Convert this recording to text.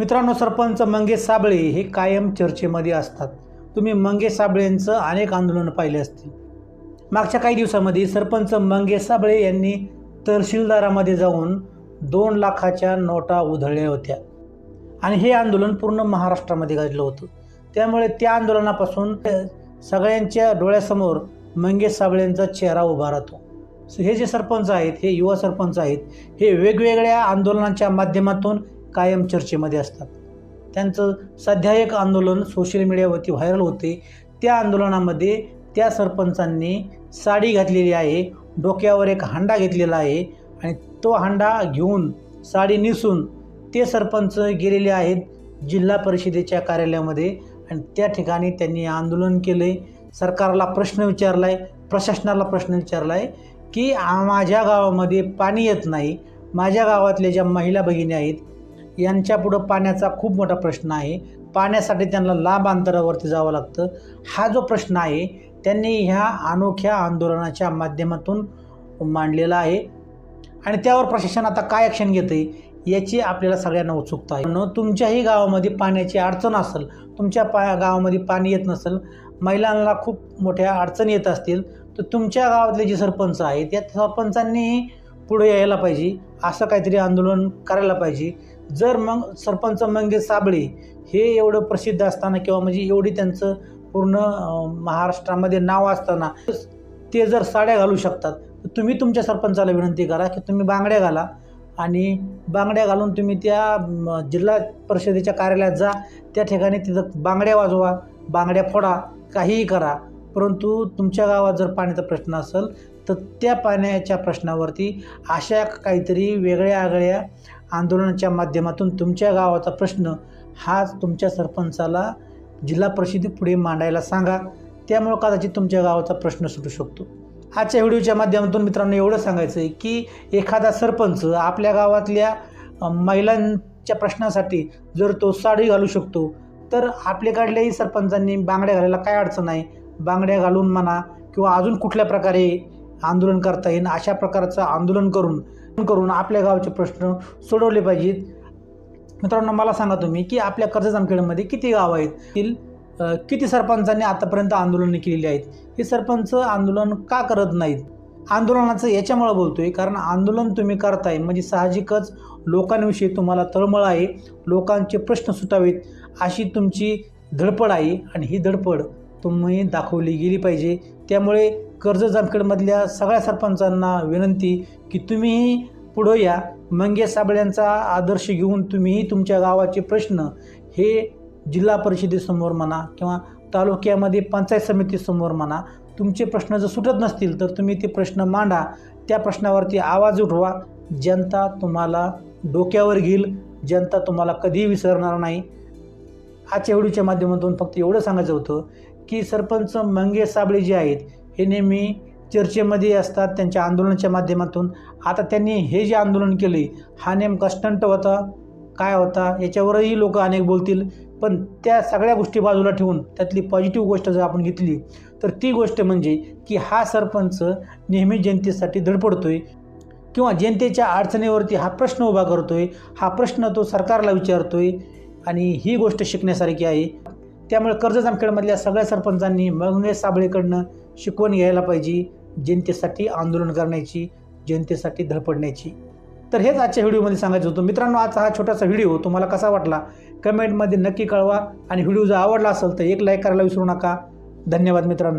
मित्रांनो सरपंच मंगेश साबळे हे कायम चर्चेमध्ये असतात. तुम्ही मंगेश साबळेंचं अनेक आंदोलनं पाहिले असतील. मागच्या काही दिवसामध्ये सरपंच मंगेश साबळे यांनी तहसीलदारामध्ये जाऊन दोन लाखाच्या नोटा उधळल्या होत्या. आणि हे आंदोलन पूर्ण महाराष्ट्रामध्ये गाजलं होतं. त्यामुळे त्या आंदोलनापासून सगळ्यांच्या डोळ्यासमोर मंगेश साबळेंचा चेहरा उभा राहतो. हे जे सरपंच आहेत हे युवा सरपंच आहेत हे वेगवेगळ्या आंदोलनांच्या माध्यमातून कायम चर्चेमध्ये असतात. त्यांचं सध्या एक आंदोलन सोशल मीडियावरती व्हायरल होते. त्या आंदोलनामध्ये त्या सरपंचांनी साडी घातलेली आहे डोक्यावर एक हांडा घेतलेला आहे आणि तो हांडा घेऊन साडी नेसून ते सरपंच गेलेले आहेत जिल्हा परिषदेच्या कार्यालयामध्ये आणि त्या ठिकाणी त्यांनी आंदोलन केले सरकारला प्रश्न विचारला आहे प्रशासनाला प्रश्न विचारला आहे की माझ्या गावामध्ये पाणी येत नाही. माझ्या गावातल्या ज्या महिला भगिनी आहेत यांच्यापुढं पाण्याचा खूप मोठा प्रश्न आहे. पाण्यासाठी त्यांना लांब अंतरावरती जावं लागतं. हा जो प्रश्न आहे त्यांनी ह्या अनोख्या आंदोलनाच्या माध्यमातून मांडलेला आहे. आणि त्यावर प्रशासन आता काय ॲक्शन घेते याची आपल्याला सगळ्यांना उत्सुकता आहे. म्हणून तुमच्याही गावामध्ये पाण्याची अडचण असेल तुमच्या पा गावामध्ये पाणी येत नसेल महिलांना खूप मोठ्या अडचणी येत असतील तर तुमच्या गावातले जे सरपंच आहेत त्या सरपंचांनीही पुढे यायला पाहिजे. असं काहीतरी आंदोलन करायला पाहिजे. जर मग सरपंच मंगेश साबळे हे एवढं प्रसिद्ध असताना किंवा म्हणजे एवढी त्यांचं पूर्ण महाराष्ट्रामध्ये नाव असताना ते जर साड्या घालू शकतात तर तुम्ही तुमच्या सरपंचाला विनंती करा की तुम्ही बांगड्या घाला आणि बांगड्या घालून तुम्ही त्या जिल्हा परिषदेच्या कार्यालयात जा त्या ठिकाणी तिथं बांगड्या वाजवा बांगड्या फोडा काहीही करा. परंतु तुमच्या गावात जर पाण्याचा प्रश्न असेल तर त्या पाण्याच्या प्रश्नावरती अशा काहीतरी वेगळ्या आगळ्या आंदोलनाच्या माध्यमातून तुमच्या गावाचा प्रश्न हा तुमच्या सरपंचाला जिल्हा परिषदेपुढे मांडायला सांगा. त्यामुळं कदाचित तुमच्या गावाचा प्रश्न सुटू शकतो. आजच्या व्हिडिओच्या माध्यमातून मित्रांनो एवढं सांगायचं आहे की एखादा सरपंच आपल्या गावातल्या महिलांच्या प्रश्नासाठी जर तो साडी घालू शकतो तर आपल्याकडल्याही सरपंचांनी बांगड्या घालायला काय अडचण आहे? बांगड्या घालून म्हणा किंवा अजून कुठल्या प्रकारे आंदोलन करता येईल? अशा प्रकारचं आंदोलन करून करून आपल्या गावचे प्रश्न सोडवले पाहिजेत. मित्रांनो मला सांगा तुम्ही की आपल्या कर्ज जामखेडमध्ये किती गावं आहेत? किती सरपंचांनी आतापर्यंत आंदोलनं केलेली आहेत? हे सरपंच आंदोलन का करत नाहीत? आंदोलनाचं याच्यामुळं बोलतोय कारण आंदोलन तुम्ही करताय म्हणजे साहजिकच लोकांविषयी तुम्हाला तळमळ आहे लोकांचे प्रश्न सुटावेत अशी तुमची धडपड आहे आणि ही धडपड तुम्ही दाखवली गेली पाहिजे. त्यामुळे कर्ज जामखेडमधल्या सगळ्या सरपंचांना विनंती की तुम्हीही पुढं या. मंगेश साबळ्यांचा आदर्श घेऊन तुम्हीही तुमच्या गावाचे प्रश्न हे जिल्हा परिषदेसमोर म्हणा किंवा तालुक्यामध्ये पंचायत समितीसमोर म्हणा तुमचे प्रश्न जर सुटत नसतील तर तुम्ही ते प्रश्न मांडा. त्या प्रश्नावरती आवाज उठवा. जनता तुम्हाला डोक्यावर घेईल. जनता तुम्हाला कधीही विसरणार नाही. आजच्या व्हिडिओच्या माध्यमातून फक्त एवढं सांगायचं होतं की सरपंच मंगेश साबळे जे आहेत हे नेहमी चर्चेमध्ये असतात त्यांच्या आंदोलनाच्या माध्यमातून. आता त्यांनी हे जे आंदोलन केले हा नेमका स्टंट होता काय होता याच्यावरही लोक अनेक बोलतील. पण त्या सगळ्या गोष्टी बाजूला ठेवून त्यातली पॉझिटिव्ह गोष्ट जर आपण घेतली तर ती गोष्ट म्हणजे की हा सरपंच नेहमी जनतेसाठी धडपडतोय किंवा जनतेच्या अडचणीवरती हा प्रश्न उभा करतोय हा प्रश्न तो सरकारला विचारतोय आणि ही गोष्ट शिकण्यासारखी आहे. त्यामुळे कर्ज जामखेडमधल्या सगळ्या सरपंचांनी मंगेश साबळेकडनं शिकवण घ्यायला पाहिजे जनतेसाठी आंदोलन करण्याची जनतेसाठी धडपडण्याची. तर हेच आजच्या व्हिडिओमध्ये सांगायचं होतं. मित्रांनो आजचा हा छोटासा व्हिडिओ तुम्हाला कसा वाटला? कमेंटमध्ये नक्की कळवा. आणि व्हिडिओ जर आवडला असेल तर एक लाईक करायला विसरू नका. धन्यवाद मित्रांनो.